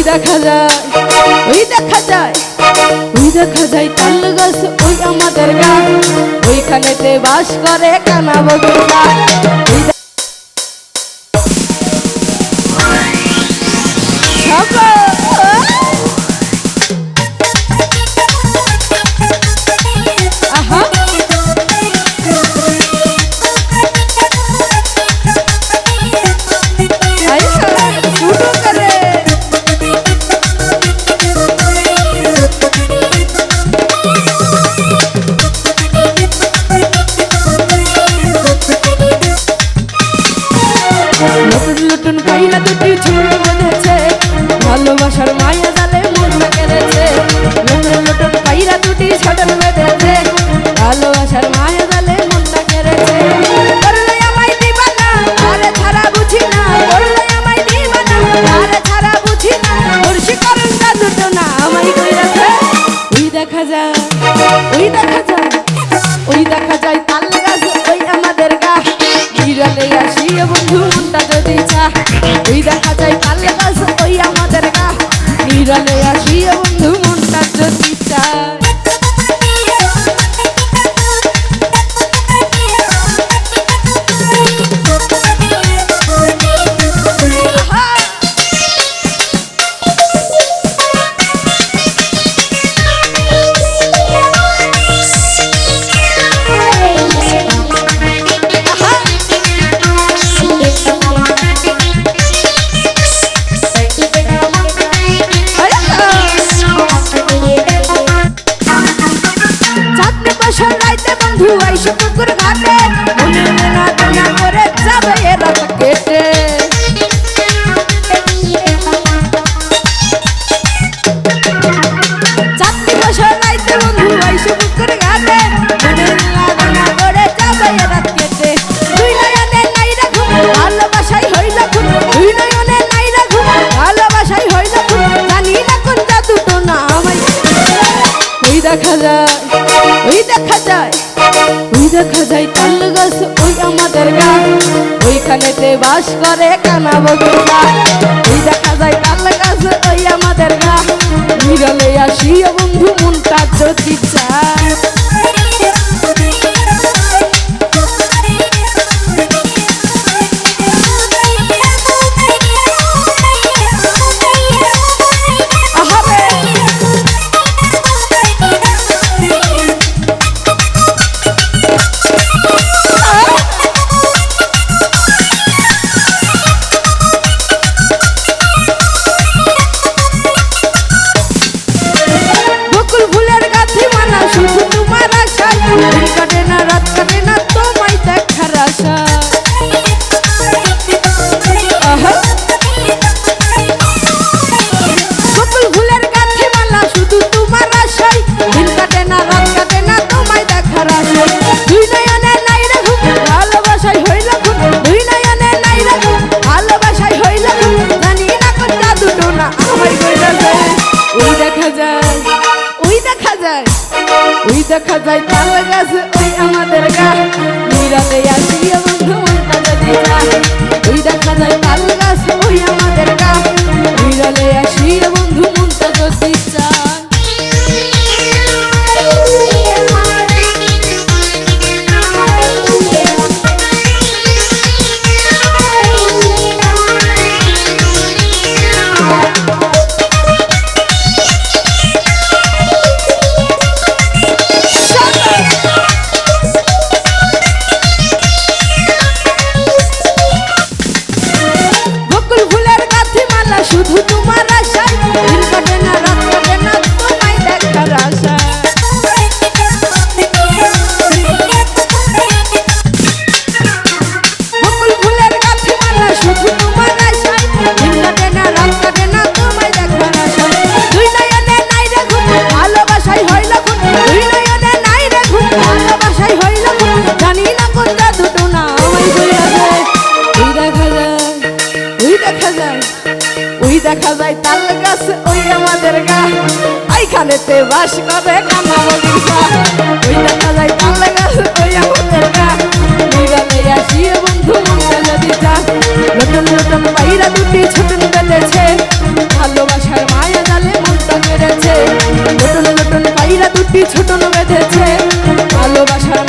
ওই দেখা যায়, ওই দেখা যায়, ওই দেখা যায় তাল গাছ, ওই আমাদের গাছ ওইখানেতে বাস করে কানা বগুলা। Two. বাস করে কানা বগিচা এই দেখা যায় তাল গাছ ওই আমাদের না নিরলে আসি বন্ধু, মনটা যদি চায়। যায় তাল গাছ ওই আমাদের গাছ মিরাতে দেখা যায় তাল গাছ ওই আমাদের গা। এইখানেতে বাস করে কানা বগিচা ওই দেখা যায় তাল ওই আমাদের গা। নদীটা দুটি ভালোবাসার মায়া জালে মনটা মেরেছে। নতুন নতুন বাইরা দুটি ছুটুন বেঁধেছে। ভালোবাসার